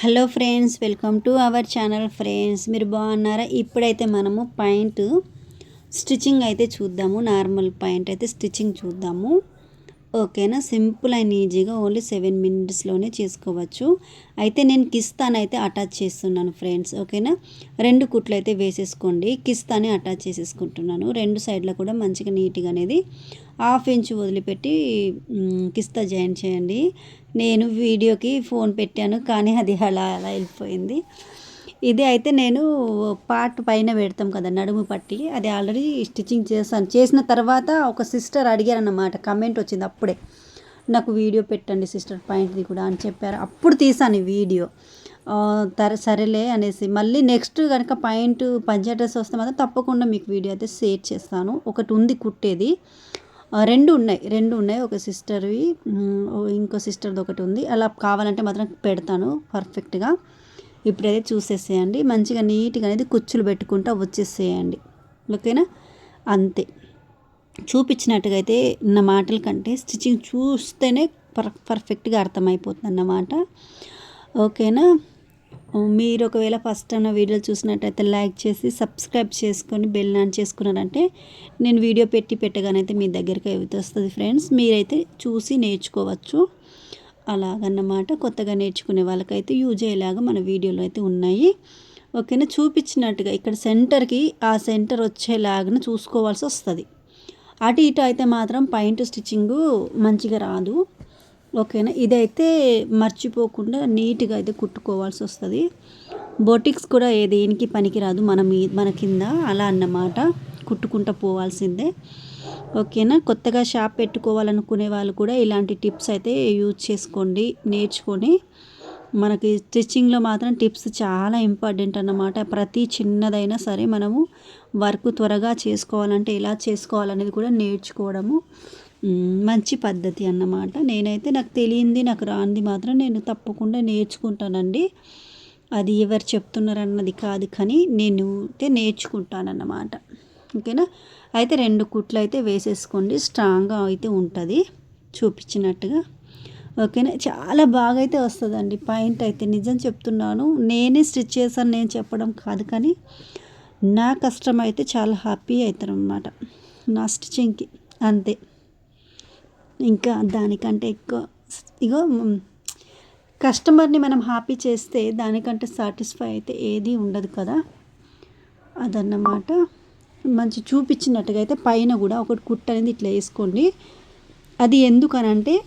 Hello friends welcome to our channel friends. మీరు బాగున్నారా? ఇప్పుడైతే మనము పాయింట్ స్టిచ్చింగ్ అయితే చూద్దాము. నార్మల్ పాయింట్ అయితే స్టిచ్చింగ్ చూద్దాము. ఓకేనా? సింపుల్ అండ్ ఈజీగా ఓన్లీ సెవెన్ మినిట్స్లోనే చేసుకోవచ్చు. అయితే నేను కిస్తాన్ అయితే అటాచ్ చేస్తున్నాను ఫ్రెండ్స్ ఓకేనా? రెండు కుట్లు అయితే వేసేసుకోండి. కిస్తాని అటాచ్ చేసేసుకుంటున్నాను. రెండు సైడ్లో కూడా మంచిగా నీట్గా అనేది హాఫ్ ఇంచ్ వదిలిపెట్టి కిస్తా జాయిన్ చేయండి. నేను వీడియోకి ఫోన్ పెట్టాను కానీ అది అలా అలా వెళ్ళిపోయింది. ఇది అయితే నేను పార్ట్ పైన పెడతాం కదా నడుము పట్టి. అది ఆల్రెడీ స్టిచ్చింగ్ చేశాను. చేసిన తర్వాత ఒక సిస్టర్ అడిగారు అన్నమాట కమెంట్ వచ్చింది అప్పుడే. నాకు వీడియో పెట్టండి సిస్టర్ పాయింట్ది కూడా అని చెప్పారు. అప్పుడు తీసాను ఈ వీడియో. తర సరేలే అనేసి. మళ్ళీ నెక్స్ట్ కనుక పాయింట్ పంజా డ్రెస్ వస్తే మాత్రం తప్పకుండా మీకు వీడియో అయితే షేర్ చేస్తాను. ఒకటి ఉంది కుట్టేది. రెండు ఉన్నాయి. రెండు ఉన్నాయి. ఒక సిస్టర్వి ఇంకో సిస్టర్ది ఒకటి ఉంది. అలా కావాలంటే మాత్రం పెడతాను పర్ఫెక్ట్గా. ఇప్పుడైతే చూసేసేయండి. మంచిగా నీట్గా అనేది కుచ్చులు పెట్టుకుంటూ వచ్చేసేయండి. ఓకేనా? అంతే. చూపించినట్టుగా అయితే నా మాటల కంటే స్టిచ్చింగ్ చూస్తేనే పర్ పర్ఫెక్ట్గా అర్థమైపోతుంది అన్నమాట ఓకేనా? మీరు ఒకవేళ ఫస్ట్ అన్న వీడియో చూసినట్టయితే లైక్ చేసి సబ్స్క్రైబ్ చేసుకొని బెల్ ఆన్ చేసుకున్నారంటే నేను వీడియో పెట్టి పెట్టగానైతే మీ దగ్గరికి అయితే వస్తుంది ఫ్రెండ్స్. మీరైతే చూసి నేర్చుకోవచ్చు. అలాగన్నమాట. కొత్తగా నేర్చుకునే వాళ్ళకైతే యూజ్ అయ్యేలాగా మన వీడియోలో అయితే ఉన్నాయి. ఓకేనా? చూపించినట్టుగా ఇక్కడ సెంటర్కి ఆ సెంటర్ వచ్చేలాగా చూసుకోవాల్సి వస్తుంది. అటు ఇటు అయితే మాత్రం పైంట్ స్టిచ్చింగ్ మంచిగా రాదు. ఓకేనా? ఇదైతే మర్చిపోకుండా నీట్గా అయితే కుట్టుకోవాల్సి వస్తుంది. బొటిక్స్ కూడా ఏ దేనికి పనికిరాదు మన మీ మన కింద. అలా అన్నమాట. కుట్టుకుంటూ పోవాల్సిందే. ఓకేనా? కొత్తగా షాప్ పెట్టుకోవాలనుకునే వాళ్ళు కూడా ఇలాంటి టిప్స్ అయితే యూజ్ చేసుకోండి నేర్చుకొని. మనకి స్టిచ్చింగ్లో మాత్రం టిప్స్ చాలా ఇంపార్టెంట్ అన్నమాట. ప్రతి చిన్నదైనా సరే మనము వర్క్ త్వరగా చేసుకోవాలంటే ఎలా చేసుకోవాలనేది కూడా నేర్చుకోవడము మంచి పద్ధతి అన్నమాట. నేనైతే నాకు తెలియంది నాకు రాంది మాత్రం నేను తప్పకుండా నేర్చుకుంటానండి. అది ఎవరు చెప్తున్నారన్నది కాదు కానీ నేను అయితే నేర్చుకుంటానన్నమాట. ఓకేనా? అయితే రెండు కుట్లు అయితే వేసేసుకోండి. స్ట్రాంగ్గా అయితే ఉంటుంది. చూపించినట్టుగా. ఓకేనా? చాలా బాగా అయితే వస్తుందండి పాయింట్ అయితే. నిజం చెప్తున్నాను. నేనే స్టిచ్ చేశాను నేను చెప్పడం కాదు కానీ నా కష్టం అయితే చాలా హ్యాపీ అవుతారు అనమాట నా స్టిచ్చింగ్కి. అంతే. ఇంకా దానికంటే ఎక్కువ ఇగో కస్టమర్ని మనం హ్యాపీ చేస్తే దానికంటే సాటిస్ఫై అయితే ఏది ఉండదు కదా. అదన్నమాట. మంచి చూపించినట్టుగా అయితే పైన కూడా ఒకటి కుట్ట అనేది ఇట్లా వేసుకోండి. అది ఎందుకనంటే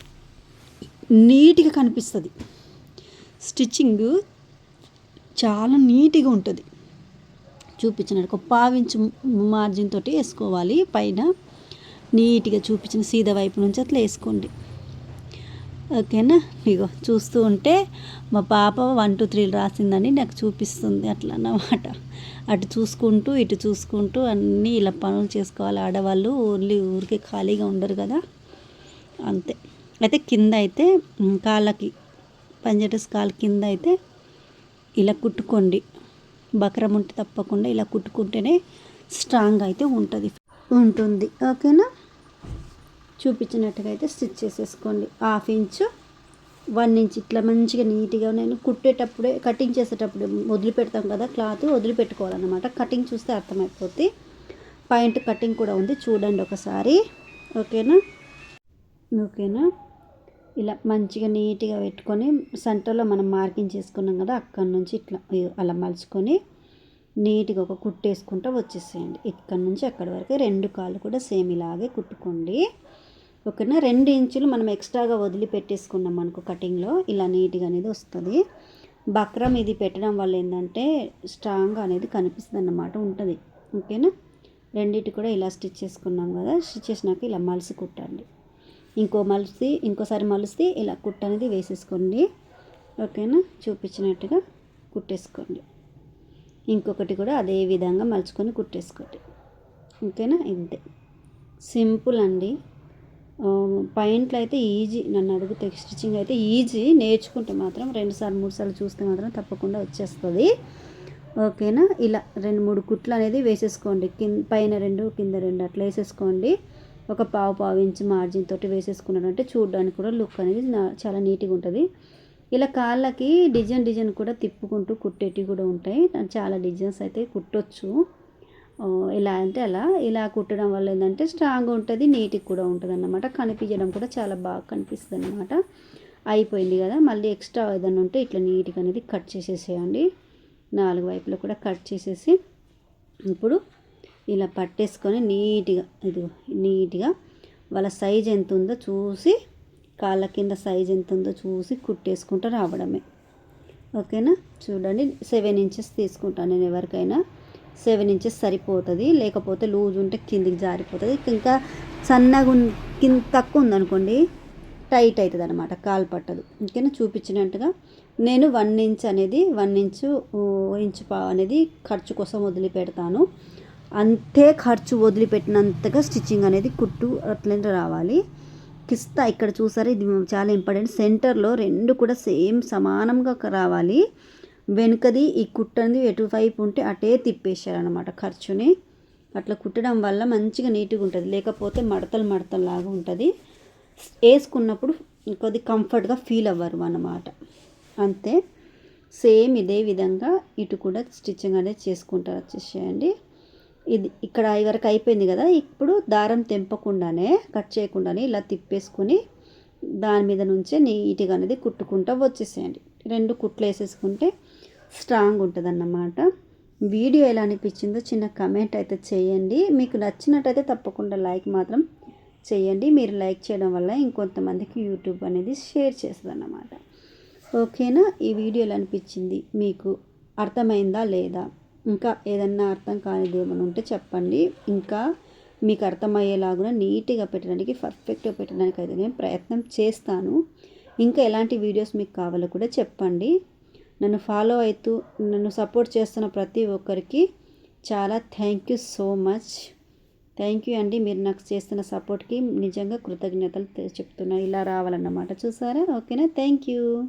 నీట్గా కనిపిస్తుంది. స్టిచ్చింగ్ చాలా నీట్గా ఉంటుంది. చూపించినట్టు ఒక పావించు మార్జిన్ తోటి వేసుకోవాలి. పైన నీట్గా చూపించిన సీదా వైపు నుంచి అట్లా వేసుకోండి. ఓకేనా? ఇగో చూస్తూ ఉంటే మా పాప వన్ టూ త్రీలు రాసిందని నాకు చూపిస్తుంది అట్లా అన్నమాట. అటు చూసుకుంటూ ఇటు చూసుకుంటూ అన్నీ ఇలా పనులు చేసుకోవాలి. ఆడవాళ్ళు ఓన్లీ ఊరికే ఖాళీగా ఉండరు కదా. అంతే. అయితే కింద అయితే కాళ్ళకి పంజటస్ కాళ్ళ కింద అయితే ఇలా కుట్టుకోండి. బకరం ఉంటే తప్పకుండా ఇలా కుట్టుకుంటేనే స్ట్రాంగ్ అయితే ఉంటుంది. ఉంటుంది. ఓకేనా? చూపించినట్టుగా అయితే స్టిచ్ చేసేసుకోండి. హాఫ్ ఇంచు వన్ ఇంచ్ ఇట్లా మంచిగా నీట్గా నేను కుట్టేటప్పుడే కటింగ్ చేసేటప్పుడు వదిలిపెడతాం కదా క్లాత్ వదిలిపెట్టుకోవాలన్నమాట కటింగ్ చూస్తే అర్థమైపోద్ది. పాయింట్ కటింగ్ కూడా ఉంది చూడండి ఒకసారి. ఓకేనా? ఓకేనా? ఇలా మంచిగా నీట్గా పెట్టుకొని సెంటర్లో మనం మార్కింగ్ చేసుకున్నాం కదా అక్కడి నుంచి ఇట్లా అలా మలుచుకొని నీట్గా ఒక కుట్టేసుకుంటూ వచ్చేసేయండి. ఇక్కడ నుంచి అక్కడి వరకు రెండు కాళ్ళు కూడా సేమ్ ఇలాగే కుట్టుకోండి. ఓకేనా? రెండు ఇంచులు మనం ఎక్స్ట్రాగా వదిలి పెట్టేసుకున్నాం అనుకో కటింగ్లో. ఇలా నీట్గా అనేది వస్తుంది. బక్రం ఇది పెట్టడం వల్ల ఏంటంటే స్ట్రాంగ్ అనేది కనిపిస్తుంది అన్నమాట ఉంటుంది. ఓకేనా? రెండింటి కూడా ఇలా స్టిచ్ చేసుకున్నాం కదా స్టిచ్ చేసినాక ఇలా మలిసి కుట్టండి. ఇంకో మలిసి ఇంకోసారి మలిసి ఇలా కుట్ట అనేది వేసేసుకోండి. ఓకేనా? చూపించినట్టుగా కుట్టేసుకోండి. ఇంకొకటి కూడా అదే విధంగా మలుచుకొని కుట్టేసుకోండి. ఓకేనా? ఇంతే. సింపుల్ అండి. పాయింట్లు అయితే ఈజీ. నన్ను అడిగితే స్టిచ్చింగ్ అయితే ఈజీ. నేర్చుకుంటే మాత్రం రెండు సార్లు మూడు సార్లు చూస్తే మాత్రం తప్పకుండా వచ్చేస్తుంది. ఓకేనా? ఇలా రెండు మూడు కుట్లు అనేది వేసేసుకోండి. కింద పైన రెండు కింద రెండు అట్లా వేసేసుకోండి. ఒక పావు పావు ఇంచు మార్జిన్ తోటి వేసేసుకున్నారంటే చూడడానికి కూడా లుక్ అనేది చాలా నీట్గా ఉంటుంది. ఇలా కాళ్ళకి డిజైన్ డిజైన్ కూడా తిప్పుకుంటూ కుట్టేటివి కూడా ఉంటాయి. చాలా డిజైన్స్ అయితే కుట్టొచ్చు. ఇలా అంటే అలా ఇలా కుట్టడం వల్ల ఏంటంటే స్ట్రాంగ్ ఉంటుంది నీట్గా కూడా ఉంటుంది అన్నమాట కనిపించడం కూడా చాలా బాగా కనిపిస్తుంది అన్నమాట అయిపోయింది కదా మళ్ళీ ఎక్స్ట్రా ఏదైనా ఉంటే ఇట్లా నీట్గా అనేది కట్ చేసేసేయండి. నాలుగు వైపులో కూడా కట్ చేసేసి ఇప్పుడు ఇలా పట్టేసుకొని నీట్గా ఇది నీట్గా వాళ్ళ సైజ్ ఎంత ఉందో చూసి కాళ్ళ కింద సైజ్ ఎంత ఉందో చూసి కుట్టేసుకుంటూ రావడమే. ఓకేనా? చూడండి సెవెన్ ఇంచెస్ తీసుకుంటాను నేను ఎవరికైనా. సెవెన్ ఇంచెస్ సరిపోతుంది. లేకపోతే లూజ్ ఉంటే కిందికి జారిపోతుంది. ఇంకా సన్నగా కింద తక్కువ ఉందనుకోండి టైట్ అవుతుంది అనమాట కాలు పట్టదు. ఇంకైనా చూపించినట్టుగా నేను వన్ ఇంచ్ అనేది వన్ ఇంచు ఇంచు పావు అనేది ఖర్చు కోసం వదిలిపెడతాను. అంతే ఖర్చు వదిలిపెట్టినంతగా స్టిచ్చింగ్ అనేది కుట్టు అట్లనే రావాలి. కిస్తా ఇక్కడ చూసారా? ఇది చాలా ఇంపార్టెంట్. సెంటర్లో రెండు కూడా సేమ్ సమానంగా రావాలి. వెనుకది ఈ కుట్టనిది ఎటువైపు ఉంటే అటే తిప్పేశారనమాట ఖర్చుని. అట్లా కుట్టడం వల్ల మంచిగా నీట్గా ఉంటుంది. లేకపోతే మడతలు మడతలు లాగా ఉంటుంది. వేసుకున్నప్పుడు కొద్ది కంఫర్ట్గా ఫీల్ అవ్వరు అన్నమాట. అంతే. సేమ్ ఇదే విధంగా ఇటు కూడా స్టిచ్చింగ్ అనేది చేసుకుంటారు వచ్చేసేయండి. ఇది ఇక్కడ వరకు అయిపోయింది కదా. ఇప్పుడు దారం తెంపకుండానే కట్ చేయకుండానే ఇలా తిప్పేసుకుని దాని మీద నుంచే నీట్గా అనేది కుట్టుకుంటూ వచ్చేసేయండి. రెండు కుట్లు వేసేసుకుంటే స్ట్రాంగ్ ఉంటుంది అన్నమాట వీడియో ఎలా అనిపించిందో చిన్న కమెంట్ అయితే చేయండి. మీకు నచ్చినట్టయితే తప్పకుండా లైక్ మాత్రం చేయండి. మీరు లైక్ చేయడం వల్ల ఇంకొంతమందికి యూట్యూబ్ అనేది షేర్ చేస్తుంది అన్నమాట ఓకేనా? ఈ వీడియో ఎలా అనిపించింది? మీకు అర్థమైందా లేదా? ఇంకా ఏదన్నా అర్థం కానిది ఏమైనా ఉంటే చెప్పండి. ఇంకా మీకు అర్థమయ్యేలాగా నీట్గా పెట్టడానికి పర్ఫెక్ట్గా పెట్టడానికి అయితే నేను ప్రయత్నం చేస్తాను. ఇంకా ఎలాంటి వీడియోస్ మీకు కావాలో కూడా చెప్పండి. నన్ను ఫాలో అవుతూ నన్ను సపోర్ట్ చేస్తున్న ప్రతి ఒక్కరికి చాలా thank you so much thank you అండి. మీరు నాకు చేస్తున్న సపోర్ట్కి నిజంగా కృతజ్ఞతలు తె- చెప్తున్నా. ఇలా రావాలన్నమాట. చూసారా? ఓకేనా థ్యాంక్ యూ